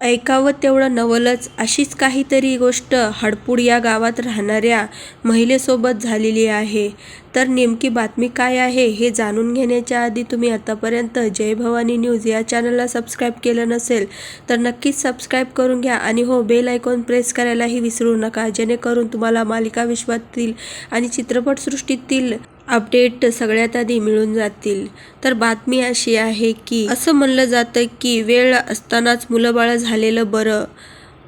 ऐकावं तेवढं नवलच. अशीच काहीतरी गोष्ट हडपूड या गावात राहणाऱ्या महिलेसोबत झालेली आहे. तर नेमकी बातमी काय आहे हे जाणून घेण्याच्या आधी तुम्ही आतापर्यंत जय भवानी न्यूज या चॅनलला सबस्क्राईब केलं नसेल तर नक्कीच सबस्क्राईब करून घ्या आणि हो बेल आयकॉन प्रेस करायलाही विसरू नका. जेणेकरून तुम्हाला मालिका विश्वातील आणि चित्रपटसृष्टीतील अपडेट सगळ्यात आधी मिळून जातील. तर बातमी अशी आहे की असं म्हणलं जातं की वेळ असतानाच मुलंबाळं झालेलं बरं.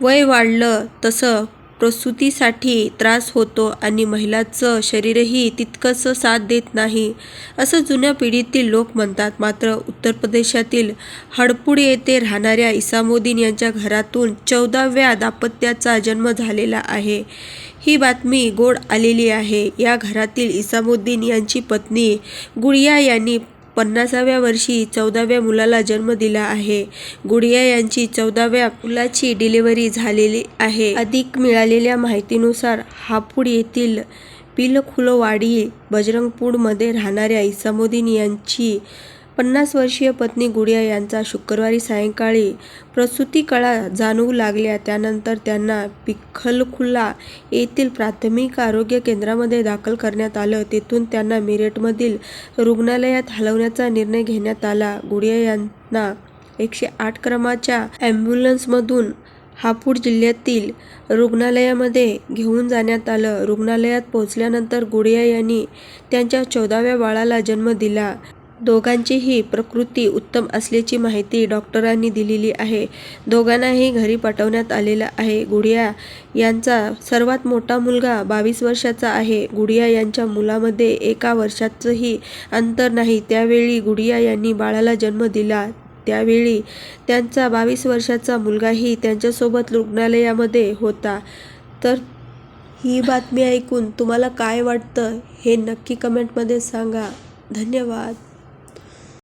वय वाढलं तसं प्रसूतीसाठी त्रास होतो आणि महिलाचं शरीरही तितकंसं साथ देत नाही असं जुन्या पिढीतील लोक म्हणतात. मात्र उत्तर प्रदेशातील हडपुडे येथे राहणाऱ्या इसामुद्दीन यांच्या घरातून चौदाव्या दाम्पत्याचा जन्म झालेला आहे. ही बातमी गोड आलेली आहे. या घरातील इसामुद्दीन यांची पत्नी गुडिया यांनी पन्नासाव्या वर्षी चौदाव्या मुलाला जन्म दिला आहे. गुडिया यांची चौदाव्या मुलाची डिलिव्हरी झालेली आहे. अधिक मिळालेल्या माहितीनुसार हापूड येथील पिलखुलवाडी बजरंगपूरमध्ये राहणाऱ्या इसामुद्दीन यांची पन्नास वर्षीय पत्नी गुडिया यांचा शुक्रवारी सायंकाळी प्रसूती कळा जाणवू लागल्या. त्यानंतर त्यांना पिखलखुला येथील प्राथमिक आरोग्य केंद्रामध्ये दाखल करण्यात आलं. तेथून त्यांना मिरटमधील रुग्णालयात हलवण्याचा निर्णय घेण्यात आला. गुडिया यांना एकशे आठ क्रमाच्या ॲम्ब्युलन्समधून हापूड जिल्ह्यातील रुग्णालयामध्ये घेऊन जाण्यात आलं. रुग्णालयात पोहोचल्यानंतर गुडिया यांनी त्यांच्या चौदाव्या बाळाला जन्म दिला. दोघांचीही प्रकृती उत्तम असल्याची माहिती डॉक्टरांनी दिलेली आहे. दोघांनाही घरी पाठवण्यात आलेलं आहे. गुडिया यांचा सर्वात मोठा मुलगा बावीस वर्षाचा आहे. गुडिया यांच्या मुलामध्ये एका वर्षाचंही अंतर नाही. त्यावेळी गुडिया यांनी बाळाला जन्म दिला. त्यावेळी त्यांचा बावीस वर्षाचा मुलगाही त्यांच्यासोबत रुग्णालयामध्ये होता. तर ही बातमी ऐकून तुम्हाला काय वाटतं हे नक्की कमेंटमध्ये सांगा. धन्यवाद.